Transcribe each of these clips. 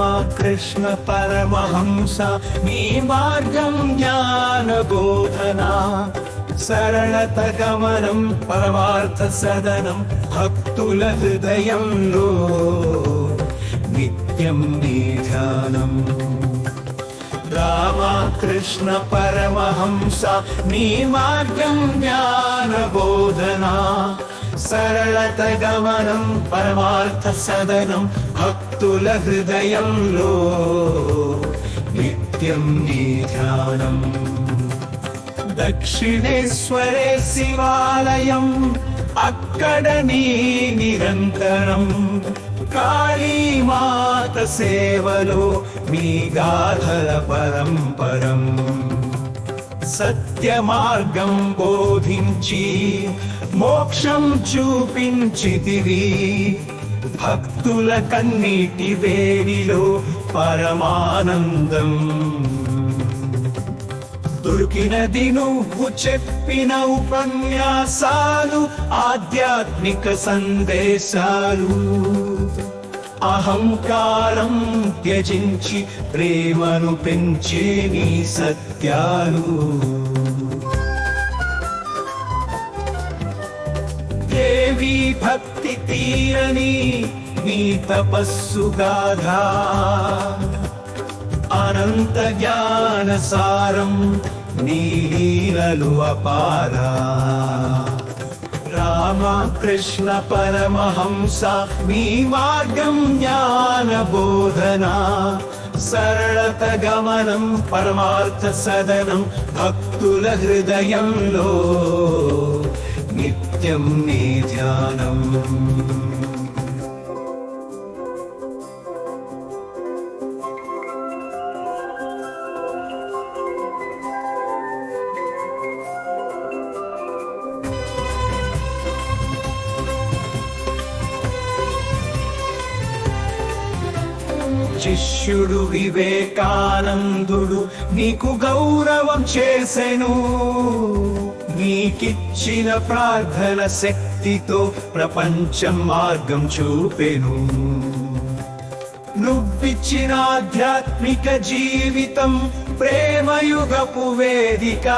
రామకృష్ణ పరమహంస మీ మార్గం జ్ఞాన బోధన సరళత గమనం పరమార్థ సదనం భక్తుల హృదయంలో నిత్యం నీ ధ్యానం రామకృష్ణ పరమహంస నీ మార్గం జ్ఞాన బోధన సరళత గమనం పరమార్థ సదనం భక్తుల హృదయంలో నిత్యం నీ ధ్యానం. దక్షిణేశ్వరే శివాలయం అక్కడ నీ నిరంతరం. కాళీమాత సేవలో మీ గాథల పరంపరం. సత్య మార్గం బోధించి మోక్షం చూపించితివి. భక్తుల కన్నీటి వేడిలో పరమానందం. దొరికినది నువ్వు చెప్పిన ఉపన్యాసాలు ఆధ్యాత్మిక సందేశాలు. అహంకారం త్యజించి ప్రేమను పెంచే నీ సత్యాలు. దేవి భక్తి తీరని నీ తపస్సు గాథా. అనంత జ్ఞాన సారం నీలీలలు అపారా. కృష్ణ పరమహంస మీ మార్గం జ్ఞాన బోధన సరళత గమనం పరమార్థ సదనం భక్తుల హృదయంలో నిత్యం నీ ధ్యానం. శిష్యుడు వివేకానందుడు నీకు గౌరవం చేసెను. నీకిచ్చిన ప్రార్థన శక్తితో ప్రపంచం మార్గం చూపెను. నువ్విచ్చిన ఆధ్యాత్మిక జీవితం ప్రేమయుగపు వేదిక.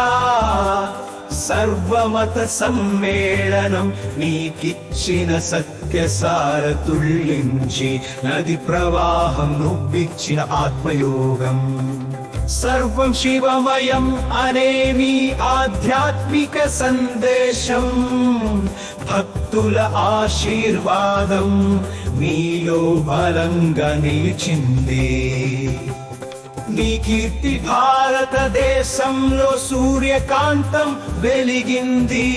సర్వమత సమ్మేళనం నీకిచ్చిన సత్య సారతుల్లించి నది ప్రవాహం నువ్విచ్చిన ఆత్మయోగం. సర్వం శివమయం అనే నీ ఆధ్యాత్మిక సందేశం. భక్తుల ఆశీర్వాదం నీలో బలంగా నిలిచిందే. నీ కీర్తి భారతదేశంలో సూర్యకాంతం వెలిగింది.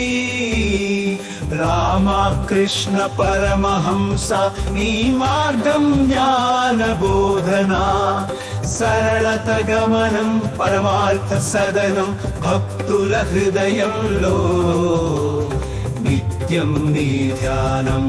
రామకృష్ణ పరమహంస నీ మార్గం జ్ఞాన బోధన. సరళత గమనం పరమార్థ సదనం భక్తుల హృదయంలో నిత్యం నీ ధ్యానం.